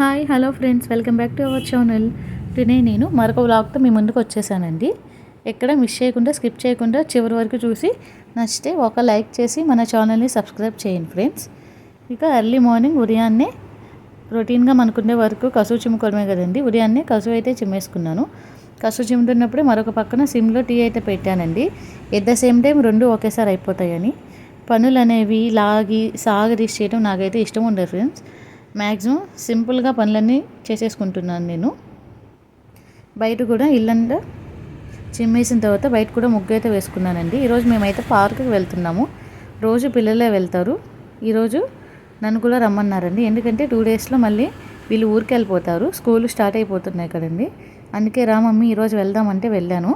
Hi hello friends. Welcome back to our channel. టునే నేను మరొక వ్లాగ్తో మీ ముందుకు వచ్చేసానండి. ఎక్కడ మిస్ చేయకుండా స్కిప్ చేయకుండా చివరి వరకు చూసి నచ్చితే ఒక లైక్ చేసి మన ఛానల్ని సబ్స్క్రైబ్ చేయండి ఫ్రెండ్స్. ఇక ఎర్లీ మార్నింగ్ ఉదయాన్నే రొటీన్గా మనకుండే వరకు కసువు చిమ్ముకోవడమే కదండి. ఉదయాన్నే కసువు అయితే చిమ్మేసుకున్నాను. కసువు చిమ్ముతున్నప్పుడు మరొక పక్కన సిమ్లో టీ అయితే పెట్టానండి. ఎట్ ద సేమ్ టైం రెండు ఒకేసారి అయిపోతాయని. పనులు అనేవి లాగి సాగదీసి చేయడం నాకైతే ఇష్టం ఉండదు ఫ్రెండ్స్. మ్యాక్సిమం సింపుల్గా పనులన్నీ చేసేసుకుంటున్నాను నేను. బయట కూడా ఇల్లంతా చిమ్మేసిన తర్వాత బయట కూడా ముగ్గు అయితే వేసుకున్నానండి. ఈరోజు మేమైతే పార్క్కి వెళ్తున్నాము. రోజు పిల్లలే వెళ్తారు. ఈరోజు నన్ను కూడా రమ్మన్నారండి. ఎందుకంటే టూ డేస్లో మళ్ళీ వీళ్ళు ఊరికి వెళ్ళిపోతారు. స్కూల్ స్టార్ట్ అయిపోతున్నాయి కదండి. అందుకే రా మమ్మీ ఈరోజు వెళ్దామంటే వెళ్ళాను.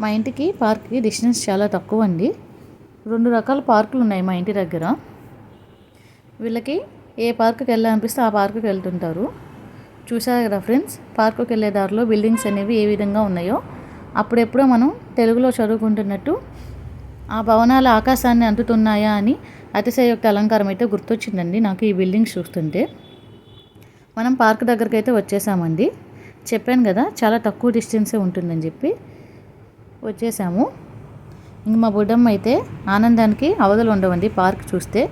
మా ఇంటికి పార్క్కి డిస్టెన్స్ చాలా తక్కువ అండి రెండు రకాల పార్కులు ఉన్నాయి మా ఇంటి దగ్గర. వీళ్ళకి ఏ పార్కుకి వెళ్ళాలనిపిస్తే ఆ పార్కుకి వెళ్తుంటారు. చూసారు కదా ఫ్రెండ్స్ పార్కుకి వెళ్ళే దారిలో బిల్డింగ్స్ అనేవి ఏ విధంగా ఉన్నాయో. అప్పుడెప్పుడో మనం తెలుగులో చదువుకుంటున్నట్టు ఆ భవనాలు ఆకాశాన్ని అందుతున్నాయా అని అతిశయోక్తి అలంకారం అయితే గుర్తొచ్చిందండి నాకు ఈ బిల్డింగ్స్ చూస్తుంటే. మనం పార్క్ దగ్గరికి అయితే వచ్చేసామండి. చెప్పాను కదా చాలా తక్కువ డిస్టెన్సే ఉంటుందని చెప్పి వచ్చేసాము. ఇంక మా బుడ్డమ్మ అయితే ఆనందానికి అవధులు ఉండవండి పార్క్ చూస్తే.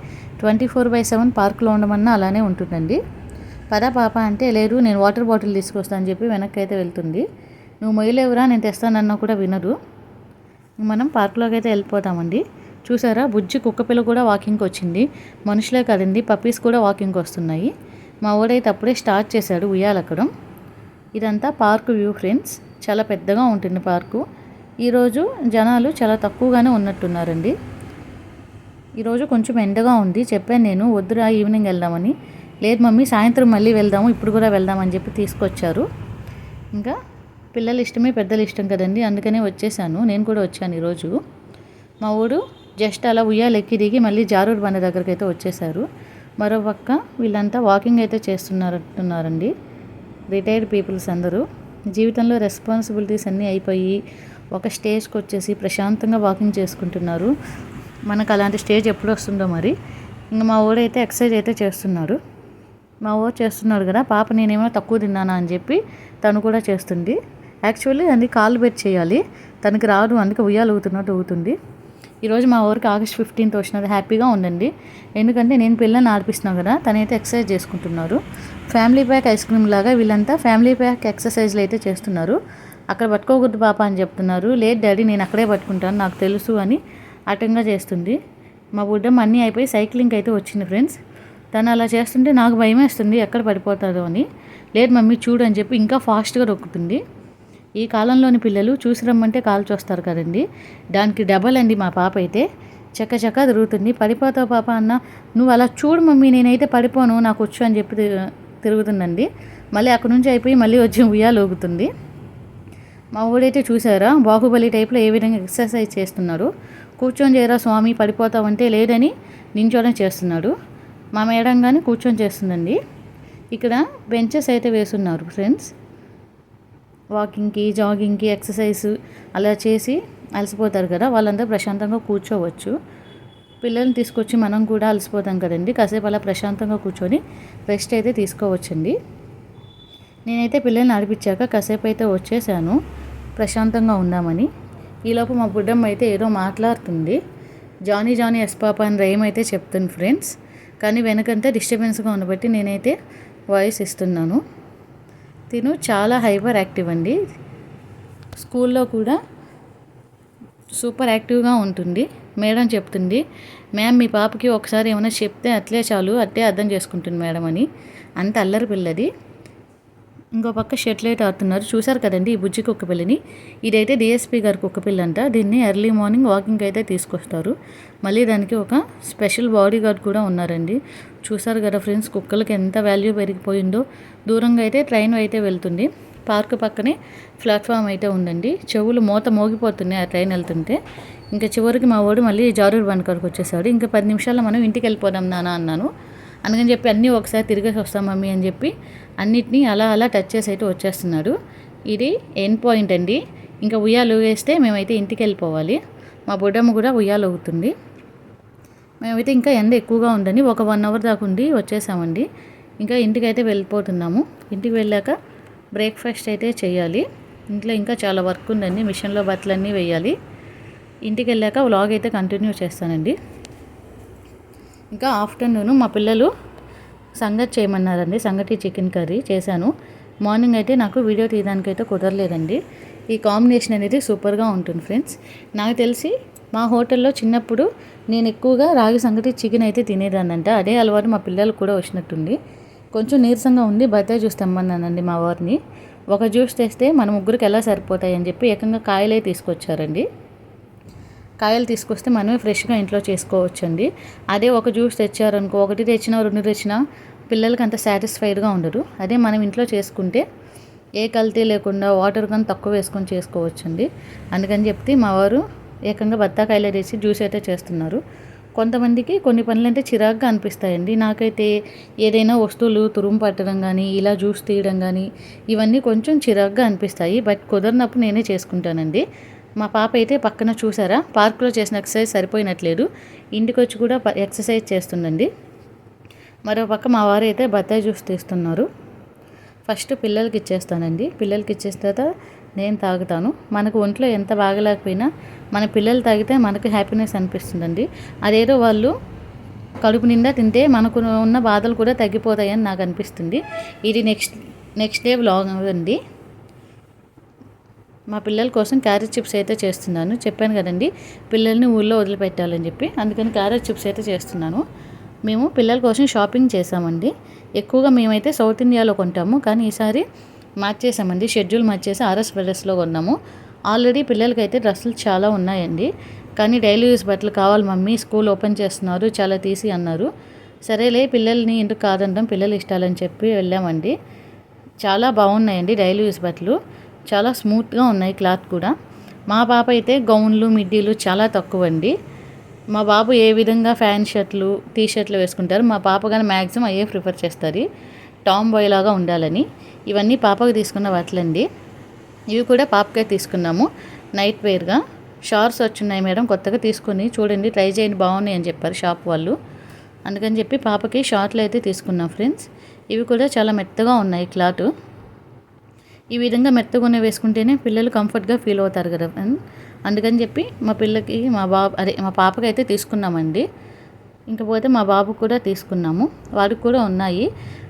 ట్వంటీ ఫోర్ బై సెవెన్ పార్క్లో ఉండమన్నా అలానే ఉంటుందండి. పదా పాప అంటే లేరు నేను వాటర్ బాటిల్ తీసుకొస్తాను అని చెప్పి వెనక్కి అయితే వెళ్తుంది. నువ్వు మొయ్యలేవురా నేను తెస్తానన్నా కూడా వినరు మనం పార్క్లోకి అయితే వెళ్ళిపోతామండి. చూసారా బుజ్జి కుక్కపిల్ల కూడా వాకింగ్కి వచ్చింది. మనుషులే కదండి పప్పీస్ కూడా వాకింగ్కి వస్తున్నాయి. మా ఓడైతే అప్పుడే స్టార్ట్ చేశాడు ఉయ్యాలక్కడం. ఇదంతా పార్క్ వ్యూ ఫ్రెండ్స్. చాలా పెద్దగా ఉంటుంది పార్కు. ఈరోజు జనాలు చాలా తక్కువగానే ఉన్నట్టున్నారండి. ఈరోజు కొంచెం ఎండగా ఉంది. చెప్పాను నేను వద్దురా ఈవినింగ్ వెళ్దామని. లేదు మమ్మీ సాయంత్రం మళ్ళీ వెళ్దాము ఇప్పుడు కూడా వెళ్దామని చెప్పి తీసుకొచ్చారు. ఇంకా పిల్లలు ఇష్టమే పెద్దలు ఇష్టం కదండి అందుకనే వచ్చేసాను. నేను కూడా వచ్చాను ఈరోజు. మా ఊడు జస్ట్ అలా ఉయ్యాలు ఎక్కి దిగి మళ్ళీ జారూర్ బండ దగ్గరికి అయితే వచ్చేసారు. మరో పక్క వీళ్ళంతా వాకింగ్ అయితే చేస్తున్నారంటున్నారండి. రిటైర్డ్ పీపుల్స్ అందరూ. జీవితంలో రెస్పాన్సిబిలిటీస్ అన్నీ అయిపోయి ఒక స్టేజ్కి వచ్చేసి ప్రశాంతంగా వాకింగ్ చేసుకుంటున్నారు. మనకు అలాంటి స్టేజ్ ఎప్పుడు వస్తుందో మరి. ఇంకా మా ఊడైతే ఎక్సర్సైజ్ అయితే చేస్తున్నాడు మా ఊరు చేస్తున్నాడు కదా పాప నేనేమో తక్కువ తిన్నానా అని చెప్పి తను కూడా చేస్తుంది. యాక్చువల్లీ అది కాలు బెట్ చేయాలి. తనకి రాదు అందుకే ఉయ్యాలు ఊగుతున్నట్టు ఊగుతుంది ఈరోజు మా ఊరికి ఆగస్ట్ ఫిఫ్టీన్త్ వచ్చినది హ్యాపీగా ఉండండి ఎందుకంటే నేను పిల్లల్ని ఆడిపిస్తున్నాను కదా తనైతే ఎక్సర్సైజ్ చేసుకుంటున్నారు. ఫ్యామిలీ ప్యాక్ ఐస్ క్రీమ్ లాగా వీళ్ళంతా ఫ్యామిలీ ప్యాక్ ఎక్సర్సైజ్లు అయితే చేస్తున్నారు. అక్కడ పట్టుకోకూడదు పాప అని చెప్తున్నారు. లేదు డాడీ నేను అక్కడే పట్టుకుంటాను నాకు తెలుసు అని అటంగా చేస్తుంది. మా బుడ్డమ్మ అన్నీ అయిపోయి సైక్లింగ్ అయితే వచ్చింది ఫ్రెండ్స్. తను అలా చేస్తుంటే నాకు భయం వేస్తుంది ఎక్కడ పడిపోతుందో అని. లేదు మమ్మీ చూడు అని చెప్పి ఇంకా ఫాస్ట్గా రొక్కుతుంది. ఈ కాలంలోని పిల్లలు చూసి రమ్మంటే కాల్చొస్తారు కదండి. దానికి డబల్ అండి మా పాప అయితే. చక్క చక్క తిరుగుతుంది. పడిపోతావు పాప అన్న నువ్వు అలా చూడు మమ్మీ నేనైతే పడిపోను నాకు వచ్చు అని చెప్పి తిరుగుతుందండి. మళ్ళీ అక్కడ నుంచి అయిపోయి మళ్ళీ వచ్చి ఉయ్యాలోగుతుంది మా ఊడైతే చూసారా బాహుబలి టైప్లో ఏ విధంగా ఎక్సర్సైజ్ చేస్తున్నారు. కూర్చొని చేయరా స్వామి పడిపోతావంటే లేదని నించోనే చేస్తున్నాడు. మా మేడం కానీ కూర్చొని చేస్తుందండి. ఇక్కడ బెంచెస్ అయితే వేస్తున్నారు ఫ్రెండ్స్. వాకింగ్కి జాగింగ్కి ఎక్సర్సైజ్ అలా చేసి అలసిపోతారు కదా వాళ్ళందరూ ప్రశాంతంగా కూర్చోవచ్చు. పిల్లల్ని తీసుకొచ్చి మనం కూడా అలసిపోతాం కదండి. కాసేపు అలా ప్రశాంతంగా కూర్చొని రెస్ట్ అయితే తీసుకోవచ్చండి. నేనైతే పిల్లల్ని నడిపించాక కాసేపు అయితే వచ్చేసాను. ప్రశాంతంగా ఉందామని. ఈలోపు మా బుడ్డమ్మ అయితే ఏదో మాట్లాడుతుంది. జానీ జానీ ఎస్ పాప అని రైమ్ అయితే చెప్తుంది ఫ్రెండ్స్. కానీ వెనకంతా డిస్టర్బెన్స్గా ఉండబట్టి నేనైతే వాయిస్ ఇస్తున్నాను. తిను చాలా హైపర్ యాక్టివ్ అండి. స్కూల్లో కూడా సూపర్ యాక్టివ్గా ఉంటుంది. మేడం చెప్తుంది మ్యామ్ మీ పాపకి ఒకసారి ఏమైనా చెప్తే అట్లే చాలు అట్లే అర్థం చేసుకుంటుంది మేడం అని. అంత అల్లరి పిల్లది. ఇంకో పక్క షెట్లైట్ ఆడుతున్నారు. చూశారు కదండి ఈ బుజ్జి కుక్కపిల్లని ఇదైతే డిఎస్పీ గారి కుక్కపిల్ల అంట దీన్ని ఎర్లీ మార్నింగ్ వాకింగ్ అయితే తీసుకొస్తారు. మళ్ళీ దానికి ఒక స్పెషల్ బాడీ గార్డ్ కూడా ఉన్నారండి. చూశారు కదా ఫ్రెండ్స్ కుక్కలకి ఎంత వాల్యూ పెరిగిపోయిందో. దూరంగా అయితే ట్రైన్ అయితే వెళ్తుంది. పార్క్ పక్కనే ప్లాట్ఫామ్ అయితే ఉందండి. చెవులు మూత మోగిపోతున్నాయి ఆ ట్రైన్ వెళ్తుంటే. ఇంకా చివరికి మా వాడు మళ్ళీ జారూర్ బండ్ కాడికి వచ్చేసాడు. ఇంకా పది నిమిషాల్లో మనం ఇంటికి వెళ్ళిపోదాం నానా అన్నాను. అందుకని చెప్పి అన్నీ ఒకసారి తిరిగేసి వస్తాం మమ్మీ అని చెప్పి అన్నిటినీ అలా అలా టచ్ చేసి అయితే వచ్చేస్తున్నాడు. ఇది ఎండ్ పాయింట్ అండి. ఇంకా ఉయ్యాలు వేస్తే మేమైతే ఇంటికి వెళ్ళిపోవాలి. మా బుడ్డమ్మ కూడా ఉయ్యాలు అవుతుంది మేమైతే ఇంకా ఎండ ఎక్కువగా ఉందని ఒక వన్ అవర్ దాకా ఉండి వచ్చేసామండి. ఇంకా ఇంటికి అయితే వెళ్ళిపోతున్నాము. ఇంటికి వెళ్ళాక బ్రేక్ఫాస్ట్ అయితే చేయాలి. ఇంట్లో ఇంకా చాలా వర్క్ ఉందండి. మిషన్లో బట్టలన్నీ వేయాలి. ఇంటికి వెళ్ళాక వ్లాగ్ అయితే కంటిన్యూ చేస్తానండి. ఇంకా ఆఫ్టర్నూన్ మా పిల్లలు సంగతి చేయమన్నారండి. సంగటి చికెన్ కర్రీ చేశాను. మార్నింగ్ అయితే నాకు వీడియో తీయడానికి అయితే కుదరలేదండి. ఈ కాంబినేషన్ అనేది సూపర్గా ఉంటుంది ఫ్రెండ్స్. నాకు తెలిసి మా హోటల్లో చిన్నప్పుడు నేను ఎక్కువగా రాగి సంగటి చికెన్ అయితే తినేదాన్నంట. అదే అలవాటు మా పిల్లలు కూడా వచ్చినట్టుంది. కొంచెం నీరసంగా ఉంది బత్తాయి జ్యూస్ తెమ్మన్నానండి మా వారిని. ఒక జ్యూస్ తెస్తే మన ముగ్గురికి ఎలా సరిపోతాయి అని చెప్పి ఏకంగా కాయలే తీసుకొచ్చారండి. కాయలు తీసుకొస్తే మనమే ఫ్రెష్గా ఇంట్లో చేసుకోవచ్చండి. అదే ఒక జ్యూస్ తెచ్చారనుకో ఒకటి తెచ్చినా రెండు తెచ్చినా పిల్లలకి అంత సాటిస్ఫైడ్గా ఉండరు అదే మనం ఇంట్లో చేసుకుంటే ఏ కల్తీ లేకుండా వాటర్ కానీ తక్కువ వేసుకొని చేసుకోవచ్చండి. అందుకని చెప్తే మా వారు ఏకంగా బత్తాకాయలు వేసి జ్యూస్ అయితే చేస్తున్నారు. కొంతమందికి కొన్ని పనులు అంటే చిరాగ్గా అనిపిస్తాయండి. నాకైతే ఏదైనా వస్తువులు తురుము పట్టడం కానీ ఇలా జ్యూస్ తీయడం కానీ ఇవన్నీ కొంచెం చిరాగ్గా అనిపిస్తాయి. బట్ కుదరినప్పుడు నేనే చేసుకుంటానండి. మా పాప అయితే పక్కన చూసారా? పార్క్లో చేసిన ఎక్సర్సైజ్ సరిపోయినట్లేదు. ఇంటికి వచ్చి కూడా ఎక్సర్సైజ్ చేస్తుందండి. మరో పక్క మా వారు అయితే బత్తాయి జ్యూస్ తీస్తున్నారు. ఫస్ట్ పిల్లలకి ఇచ్చేస్తానండి. పిల్లలకి ఇచ్చేసిన తర్వాత నేను తాగుతాను. మనకు ఒంట్లో ఎంత బాగలేకపోయినా మన పిల్లలు తాగితే మనకు హ్యాపీనెస్ అనిపిస్తుందండి. అదేదో వాళ్ళు కడుపు నిండా తింటే మనకు ఉన్న బాధలు కూడా తగ్గిపోతాయని నాకు అనిపిస్తుంది. ఇది నెక్స్ట్ నెక్స్ట్ డే వ్లాగ్ అండి. మా పిల్లల కోసం క్యారెట్ చిప్స్ అయితే చేస్తున్నాను. చెప్పాను కదండి పిల్లల్ని ఊళ్ళో వదిలిపెట్టాలని చెప్పి. అందుకని క్యారెట్ చిప్స్ అయితే చేస్తున్నాను. మేము పిల్లల కోసం షాపింగ్ చేసామండి ఎక్కువగా మేమైతే సౌత్ ఇండియాలో కొంటాము. కానీ ఈసారి మార్చేసామండి షెడ్యూల్ మార్చేసి ఆర్ఎస్ బ్రదర్స్లో కొన్నాము. ఆల్రెడీ పిల్లలకైతే డ్రెస్సులు చాలా ఉన్నాయండి. కానీ డైలీ యూస్ బట్టలు కావాలి మమ్మీ స్కూల్ ఓపెన్ చేస్తున్నారు చాలా తీసి అన్నారు. సరేలే పిల్లల్ని ఎందుకు కాదంటాం పిల్లలు ఇష్టాలని చెప్పి వెళ్ళామండి. చాలా బాగున్నాయండి డైలీ యూస్ బట్టలు. చాలా స్మూత్గా ఉన్నాయి క్లాత్ కూడా. మా పాప అయితే గౌన్లు మిడ్డీలు చాలా తక్కువ అండి మా బాబు ఏ విధంగా ఫ్యాన్ షర్ట్లు టీ షర్ట్లు వేసుకుంటారు మా పాప కానీ మ్యాక్సిమం అయ్యే ప్రిఫర్ చేస్తారు. టామ్ బాయ్ లాగా ఉండాలని. ఇవన్నీ పాపకు తీసుకున్న వాటిలండి. ఇవి కూడా పాపకే తీసుకున్నాము. నైట్ వేర్గా. షార్ట్స్ వచ్చున్నాయి మేడం కొత్తగా తీసుకొని చూడండి ట్రై చేయండి బాగున్నాయి అని చెప్పారు షాప్ వాళ్ళు. అందుకని చెప్పి పాపకి షార్ట్లు అయితే తీసుకున్నాం ఫ్రెండ్స్. ఇవి కూడా చాలా మెత్తగా ఉన్నాయి క్లాత్. ఈ విధంగా మెత్తగానే వేసుకుంటేనే పిల్లలు కంఫర్ట్గా ఫీల్ అవుతారు కదా అందుకని చెప్పి మా పిల్లకి మా బాబు అదే మా పాపకి అయితే తీసుకున్నామండి ఇంకపోతే మా బాబు కూడా తీసుకున్నాము. వాడికి కూడా ఉన్నాయి.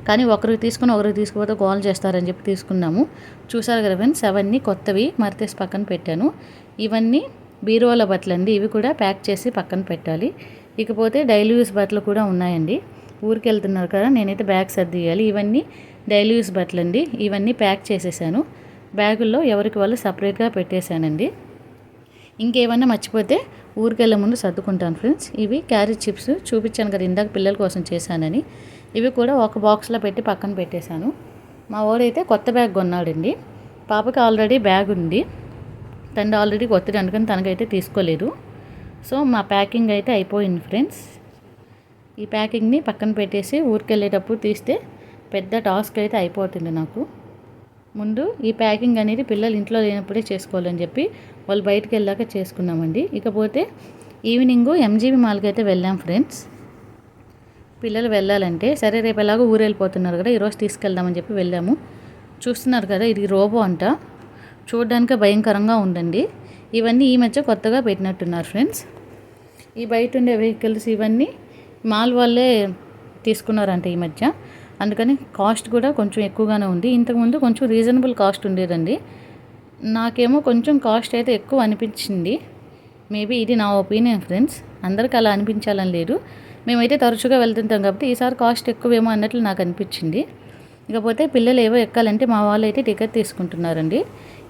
కానీ ఒకరికి తీసుకుని ఒకరికి తీసుకుపోతే కాల్ చేస్తారని చెప్పి తీసుకున్నాము. చూసారు కదా ఫ్రెండ్స్ అవన్నీ కొత్తవి మరితేసి పక్కన పెట్టాను. ఇవన్నీ బీరువాల బట్టలు అండి ఇవి కూడా ప్యాక్ చేసి పక్కన పెట్టాలి. ఇకపోతే డైలీ యూస్ బట్టలు కూడా ఉన్నాయండి. ఊరికి వెళ్తున్నారు కదా నేనైతే బ్యాగ్ సర్దియాలి ఇవన్నీ డైలీ యూస్ బట్టలు అండి. ఇవన్నీ ప్యాక్ చేసేసాను. బ్యాగుల్లో ఎవరికి వాళ్ళు సపరేట్గా పెట్టేశానండి. ఇంకేమన్నా మర్చిపోతే ఊరికెళ్ళే ముందు సర్దుకుంటాను ఫ్రెండ్స్. ఇవి క్యారెట్ చిప్స్ చూపించాను కదా ఇందాక పిల్లల కోసం చేశానని. ఇవి కూడా ఒక బాక్స్లో పెట్టి పక్కన పెట్టేశాను. మా వాడైతే కొత్త బ్యాగ్ కొన్నాడండి. పాపకి ఆల్రెడీ బ్యాగ్ ఉంది. తను ఆల్రెడీ కొత్తది అందుకని తనకైతే తీసుకోలేదు. సో మా ప్యాకింగ్ అయితే అయిపోయింది ఫ్రెండ్స్. ఈ ప్యాకింగ్ని పక్కన పెట్టేసి ఊరికెళ్ళేటప్పుడు తీస్తే పెద్ద టాస్క్ అయితే అయిపోతుంది నాకు. ముందు ఈ ప్యాకింగ్ అనేది పిల్లలు ఇంట్లో లేనప్పుడే చేసుకోవాలని చెప్పి వాళ్ళు బయటకు వెళ్ళాక చేసుకున్నామండి. ఇకపోతే ఈవినింగ్ ఎంజీబీ మాల్కి అయితే వెళ్ళాం ఫ్రెండ్స్. పిల్లలు వెళ్ళాలంటే సరే రేపు ఎలాగో ఊరు వెళ్ళిపోతున్నారు కదా ఈరోజు తీసుకెళ్దామని చెప్పి వెళ్ళాము. చూస్తున్నారు కదా ఇది రోబో అంట. చూడడానికి భయంకరంగా ఉందండి. ఇవన్నీ ఈ మధ్య కొత్తగా పెట్టినట్టున్నారు ఫ్రెండ్స్. ఈ బయట ఉండే వెహికల్స్ ఇవన్నీ మాల్ వాళ్ళే తీసుకున్నారంట ఈ మధ్య. అందుకని కాస్ట్ కూడా కొంచెం ఎక్కువగానే ఉంది. ఇంతకుముందు కొంచెం రీజనబుల్ కాస్ట్ ఉండేదండి. నాకేమో కొంచెం కాస్ట్ అయితే ఎక్కువ అనిపించింది. మేబీ ఇది నా ఒపీనియన్ ఫ్రెండ్స్. అందరికి అలా అనిపించాలని లేదు. మేమైతే తరచుగా వెళ్తుంటాం కాబట్టి ఈసారి కాస్ట్ ఎక్కువేమో అన్నట్లు నాకు అనిపించింది. ఇకపోతే పిల్లలు ఏవో ఎక్కాలంటే మా వాళ్ళు అయితే టికెట్ తీసుకుంటున్నారండి.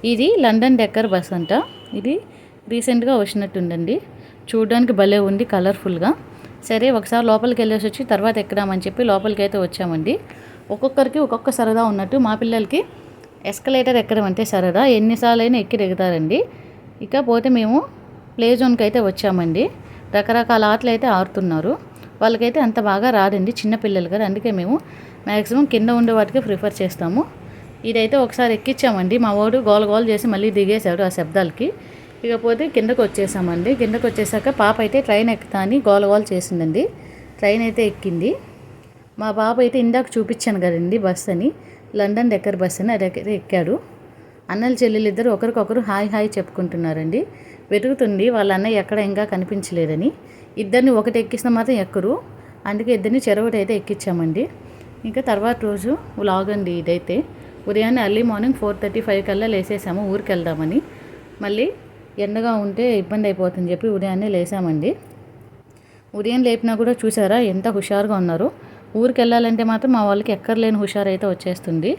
ఇది లండన్ డెక్కర్ బస్ అంట. ఇది రీసెంట్గా వచ్చినట్టుందండి. చూడడానికి భలే ఉంది కలర్ఫుల్గా. సరే ఒకసారి లోపలికి వెళ్ళేసి వచ్చి తర్వాత ఎక్కడామని చెప్పి లోపలికి అయితే వచ్చామండి. ఒక్కొక్కరికి ఒక్కొక్క సరదా ఉన్నట్టు మా పిల్లలకి ఎస్కలేటర్ ఎక్కడం అంటే సరదా. ఎన్నిసార్లు అయినా ఎక్కి దిగుతారండి. ఇకపోతే మేము ప్లే జోన్కి అయితే వచ్చామండి. రకరకాల ఆటలు అయితే ఆడుతున్నారు. వాళ్ళకైతే అంత బాగా రాదండి చిన్నపిల్లలు కదా. అందుకే మేము మ్యాక్సిమం కింద ఉండే వాటికి ప్రిఫర్ చేస్తాము. ఇదైతే ఒకసారి ఎక్కించామండి మా వాడు గోల గోల్ చేసి మళ్ళీ దిగేశాడు ఆ శబ్దాలకి. ఇకపోతే కిందకు వచ్చేసామండి. కిందకు వచ్చేసాక పాప అయితే ట్రైన్ ఎక్కుతా అని గోలగోల చేసిందండి. ట్రైన్ అయితే ఎక్కింది. మా బాబు అయితే ఇందాక చూపించాను కదండి బస్ అని. లండన్ దగ్గర బస్ అని అది ఎక్కాడు. అన్నల చెల్లెలు ఇద్దరు ఒకరికొకరు హాయ్ హాయ్ చెప్పుకుంటున్నారండి. వెతుకుతుంది వాళ్ళ అన్నయ్య ఎక్కడ ఇంకా కనిపించలేదని. ఇద్దరిని ఒకటి ఎక్కిస్తే మాత్రం ఎక్కరు. అందుకే ఇద్దరిని చెరొకటి అయితే ఎక్కించామండి ఇంకా తర్వాత రోజు వ్లాగ్ అండి ఇదైతే. ఉదయాన్నే early morning four thirty five కల్లా లేసేసాము. ఊరికి వెళ్దామని మళ్ళీ ఎండగా ఉంటే ఇబ్బంది అయిపోతుందని చెప్పి ఉదయాన్నే లేసామండి. ఉదయం లేపినా కూడా చూసారా ఎంత హుషారుగా ఉన్నారు. ఊరికి వెళ్ళాలంటే మాత్రం మా వాళ్ళకి ఎక్కర్లేని హుషారు అయితే వచ్చేస్తుంది.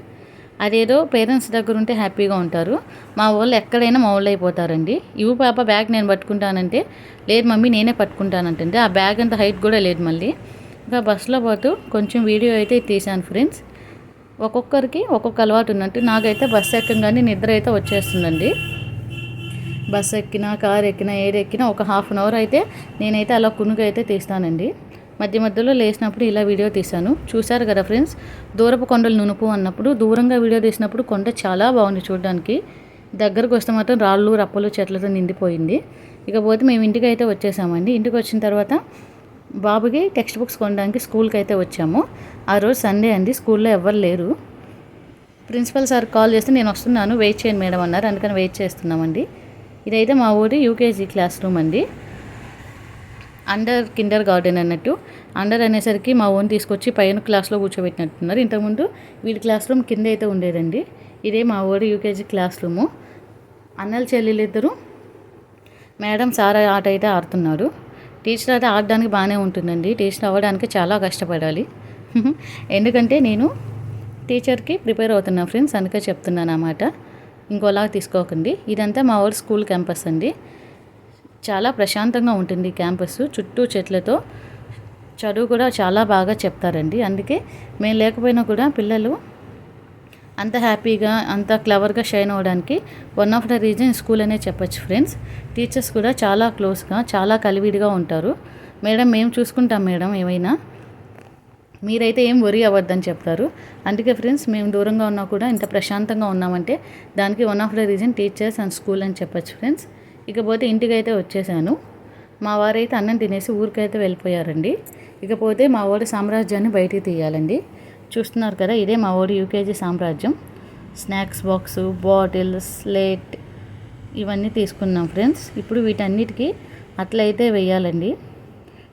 అదేదో పేరెంట్స్ దగ్గర ఉంటే హ్యాపీగా ఉంటారు. మా వాళ్ళు ఎక్కడైనా మా వాళ్ళు అయిపోతారండి. ఇవి పాప బ్యాగ్ నేను పట్టుకుంటానంటే లేదు మమ్మీ నేనే పట్టుకుంటానంటే ఆ బ్యాగ్ అంత హైట్ కూడా లేదు మళ్ళీ. ఇంకా బస్సులో పోతూ కొంచెం వీడియో అయితే తీశాను ఫ్రెండ్స్. ఒక్కొక్కరికి ఒక్కొక్క అలవాటు ఉన్నట్టు నాకైతే బస్సు ఎక్కగానే నిద్ర అయితే వచ్చేస్తుందండి. బస్ ఎక్కినా కార్ ఎక్కినా ఏది ఎక్కినా ఒక హాఫ్ అన్ అవర్ అయితే నేనైతే అలా కునుకు అయితే తీస్తానండి. మధ్య మధ్యలో లేచినప్పుడు ఇలా వీడియో తీశాను. చూశారు కదా ఫ్రెండ్స్? దూరపు కొండలు నునుపు అన్నప్పుడు దూరంగా వీడియో తీసినప్పుడు కొండ చాలా బాగుంది చూడడానికి. దగ్గరకు వస్తే మాత్రం రాళ్ళు రప్పలు చెట్లతో నిండిపోయింది. ఇకపోతే మేము ఇంటికి అయితే వచ్చేసామండి. ఇంటికి వచ్చిన తర్వాత బాబుకి టెక్స్ట్ బుక్స్ కొనడానికి స్కూల్కి అయితే వచ్చాము. ఆ రోజు సండే అండి స్కూల్లో ఎవ్వరు లేరు. ప్రిన్సిపల్ సార్ కాల్ చేస్తే నేను వస్తున్నాను వెయిట్ చేయండి మేడం అన్నారు. అందుకని వెయిట్ చేస్తున్నామండి. ఇదైతే మా ఊరి యూకేజీ క్లాస్ రూమ్ అండి. అండర్ కిండర్ గార్డెన్ అన్నట్టు. అండర్ అనేసరికి మా ఓన్ తీసుకొచ్చి పైన క్లాస్లో కూర్చోబెట్టినట్టున్నారు. ఇంతకుముందు వీడి క్లాస్ రూమ్ కింద అయితే ఉండేదండి. ఇదే మా ఊరి యూకేజీ క్లాస్ రూము అన్నల చెల్లెలు ఇద్దరు. మేడం సార్ ఆట అయితే ఆడుతున్నారు. టీచర్ అయితే ఆడడానికి బాగానే ఉంటుందండి. టీచర్ అవ్వడానికి చాలా కష్టపడాలి. ఎందుకంటే నేను టీచర్కి ప్రిపేర్ అవుతున్నా ఫ్రెండ్స్ అందుకే చెప్తున్నాను అన్నమాట ఇంకోలా తీసుకోకండి. ఇదంతా మా ఊరి స్కూల్ క్యాంపస్ అండి. చాలా ప్రశాంతంగా ఉంటుంది క్యాంపస్. చుట్టూ చెట్లతో చదువు కూడా చాలా బాగా చెప్తారండి. అందుకే మేము లేకపోయినా కూడా పిల్లలు అంత హ్యాపీగా అంత క్లవర్గా షైన్ అవ్వడానికి one of the reason school అనే చెప్పొచ్చు ఫ్రెండ్స్. టీచర్స్ కూడా చాలా క్లోజ్గా చాలా కలివిడిగా ఉంటారు. మేడం మేము చూసుకుంటాం మేడం ఏమైనా. మీరైతే ఏం వరి అవ్వద్దని చెప్తారు. అందుకే ఫ్రెండ్స్ మేము దూరంగా ఉన్నా కూడా ఇంత ప్రశాంతంగా ఉన్నామంటే దానికి one of the reason teachers and school అని చెప్పొచ్చు ఫ్రెండ్స్ ఇకపోతే ఇంటికి అయితే వచ్చేసాను. మా వారైతే అన్నం తినేసి ఊరికైతే వెళ్ళిపోయారండి. ఇకపోతే మా వాడి సామ్రాజ్యాన్ని బయటికి తీయాలండి. చూస్తున్నారు కదా ఇదే మా వాడి యూకేజీ సామ్రాజ్యం. స్నాక్స్ బాక్సు బాటిల్స్ స్లేట్ ఇవన్నీ తీసుకున్నాం ఫ్రెండ్స్ ఇప్పుడు వీటన్నిటికీ అట్లయితే వేయాలండి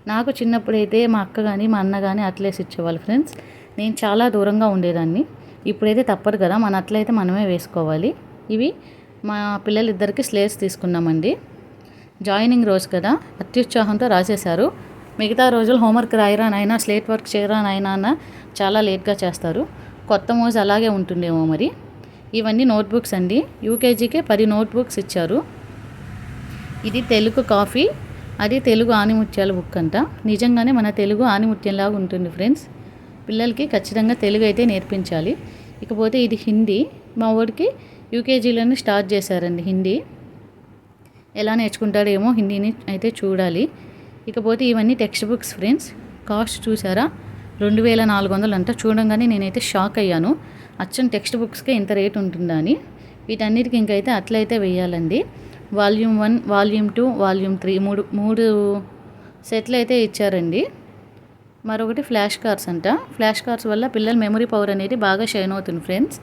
నాకు చిన్నప్పుడైతే మా అక్క కానీ మా అన్న కానీ అట్లేసి ఇచ్చేవాళ్ళు ఫ్రెండ్స్. నేను చాలా దూరంగా ఉండేదాన్ని. ఇప్పుడైతే తప్పదు కదా మన అట్లయితే మనమే వేసుకోవాలి. ఇవి మా పిల్లలిద్దరికి స్లేట్స్ తీసుకున్నామండి. జాయినింగ్ రోజు కదా అత్యుత్సాహంతో రాసేశారు. మిగతా రోజులు హోంవర్క్ రాయరా నాయన స్లేట్ వర్క్ చేయరా నాయన అన్న చాలా లేట్గా చేస్తారు. కొత్త మోజు అలాగే ఉంటుండేమో మరి. ఇవన్నీ నోట్బుక్స్ అండి. యూకేజీకే పది నోట్బుక్స్ ఇచ్చారు. ఇది తెలుగు కాఫీ అది తెలుగు ఆనిముత్యాల బుక్ అంట. నిజంగానే మన తెలుగు ఆనిముత్యంలాగా ఉంటుంది ఫ్రెండ్స్. పిల్లలకి ఖచ్చితంగా తెలుగు అయితే నేర్పించాలి. ఇకపోతే ఇది హిందీ. మా వాడికి యూకేజీలోనే స్టార్ట్ చేశారండి హిందీ. ఎలా నేర్చుకుంటాడేమో హిందీని అయితే చూడాలి. ఇకపోతే ఇవన్నీ టెక్స్ట్ బుక్స్ ఫ్రెండ్స్. కాస్ట్ చూసారా? రెండు వేల నాలుగు వందలు అంట. చూడంగానే నేనైతే షాక్ అయ్యాను. అచ్చం టెక్స్ట్ బుక్స్కే ఇంత రేట్ ఉంటుందా అని. వీటన్నిటికి ఇంకైతే అట్లయితే వేయాలండి. Volume one volume two volume three మూడు మూడు సెట్లు అయితే ఇచ్చారండి. మరొకటి ఫ్లాష్ కార్డ్స్ అంట. ఫ్లాష్ కార్డ్స్ వల్ల పిల్లల మెమరీ పవర్ అనేది బాగా షైన్ అవుతుంది ఫ్రెండ్స్.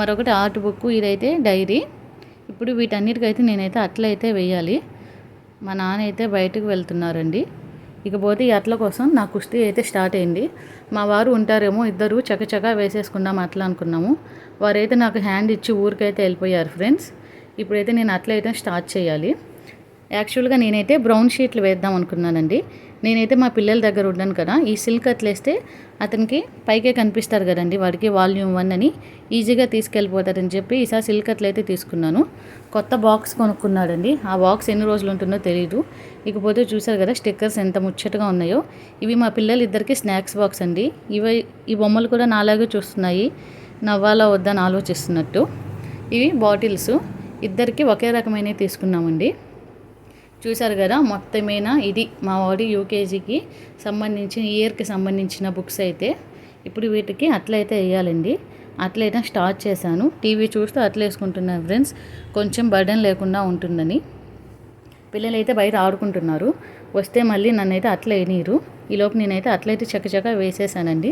మరొకటి ఆర్ట్ బుక్ ఇదైతే డైరీ. ఇప్పుడు వీటన్నిటికైతే నేనైతే అట్లయితే వేయాలి. మా నాన్న అయితే బయటకు వెళ్తున్నారండి. ఇకపోతే ఈ అట్ల కోసం నా కుస్తీ అయితే స్టార్ట్ అయింది. మా వారు ఉంటారేమో ఇద్దరు చకచకా వేసేసుకుందాం అట్లా అనుకున్నాము. వారైతే నాకు హ్యాండ్ ఇచ్చి ఊరికైతే వెళ్ళిపోయారు ఫ్రెండ్స్. ఇప్పుడైతే నేను అట్లయితే స్టార్ట్ చేయాలి. యాక్చువల్గా నేనైతే బ్రౌన్ షీట్లు వేద్దాం అనుకున్నానండి. నేనైతే మా పిల్లల దగ్గర ఉన్నాను కదా ఈ సిల్క్ అట్లేస్తే అతనికి పైకే కనిపిస్తారు కదండి వాడికి వాల్యూమ్ వన్ అని ఈజీగా తీసుకెళ్ళిపోతారని చెప్పి ఈసారి సిల్క్ అట్లయితే తీసుకున్నాను. కొత్త బాక్స్ కొనుక్కున్నాడండి. ఆ బాక్స్ ఎన్ని రోజులు ఉంటుందో తెలియదు ఇకపోతే చూసారు కదా స్టిక్కర్స్ ఎంత ముచ్చటగా ఉన్నాయో. ఇవి మా పిల్లలు ఇద్దరికి స్నాక్స్ బాక్స్ అండి. ఇవి ఈ బొమ్మలు కూడా నాలాగే చూస్తున్నాయి. నవ్వాలా వద్దని ఆలోచిస్తున్నట్టు. ఇవి బాటిల్స్. ఇద్దరికి ఒకే రకమైనవి తీసుకున్నామండి. చూశారు కదా మొత్తమేనా? ఇది మా వాడి యూకేజీకి సంబంధించిన ఇయర్కి సంబంధించిన బుక్స్ అయితే. ఇప్పుడు వీటికి అట్లయితే వేయాలండి. అట్లయితే స్టార్ట్ చేశాను. టీవీ చూస్తూ అట్లేసుకుంటున్నాను ఫ్రెండ్స్. కొంచెం బర్డెన్ లేకుండా ఉంటుందని. పిల్లలు అయితే బయట ఆడుకుంటున్నారు. వస్తే మళ్ళీ నన్నైతే అట్లా వేయనీరు ఈలోపు నేనైతే అట్లయితే చక్కచక్క వేసేసానండి.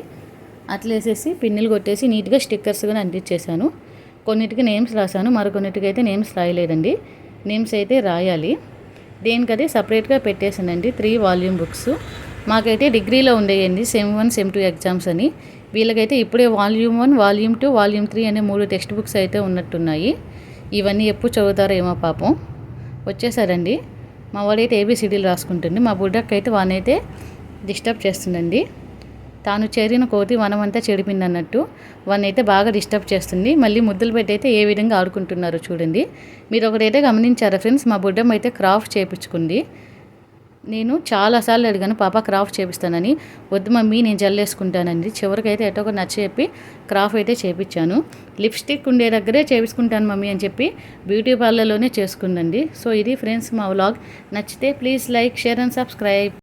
అట్లేసేసి పిన్నులు కొట్టేసి నీట్గా స్టిక్కర్స్ కూడా అంటించేసాను కొన్నిటికి నేమ్స్ రాశాను మరికొన్నిటికి అయితే నేమ్స్ రాయలేదండి. నేమ్స్ అయితే రాయాలి. దేనికదే సపరేట్గా పెట్టేసానండి త్రీ వాల్యూమ్ బుక్స్. మాకైతే డిగ్రీలో ఉండేయండి sem one sem two exams అని. వీళ్ళకైతే ఇప్పుడే volume one volume two volume three అనే మూడు టెక్స్ట్ బుక్స్ అయితే ఉన్నట్టున్నాయి. ఇవన్నీ ఎప్పుడు చదువుతారో ఏమో పాపం. వచ్చేసారండి. మా వాడైతే ఏబీసీడీలు రాసుకుంటుంది మా బుడ్డక్క అయితే వానైతే డిస్టర్బ్ చేస్తుందండి. తాను చేరిన కోతి వనమంతా చెడిపింది అన్నట్టు వాడిని అయితే బాగా డిస్టర్బ్ చేస్తుంది. మళ్ళీ ముద్దులు పెట్టి అయితే ఏ విధంగా ఆడుకుంటున్నారో చూడండి. మీరు ఒకటైతే గమనించారా ఫ్రెండ్స్ మా బుడ్డమ్మ అయితే క్రాఫ్ట్ చేయించుకుంది నేను చాలాసార్లు అడిగాను పాప క్రాఫ్ట్ చేపిస్తానని. వద్దు మమ్మీ నేను జల్లేసుకుంటానండి చివరికైతే ఎటో ఒక నచ్చ చెప్పి క్రాఫ్ట్ అయితే చేపించాను. లిప్స్టిక్ ఉండే దగ్గరే చేపించుకుంటాను మమ్మీ అని చెప్పి బ్యూటీ పార్లర్లోనే చేసుకుందండి. సో ఇది ఫ్రెండ్స్ మా వ్లాగ్. నచ్చితే please like share and subscribe.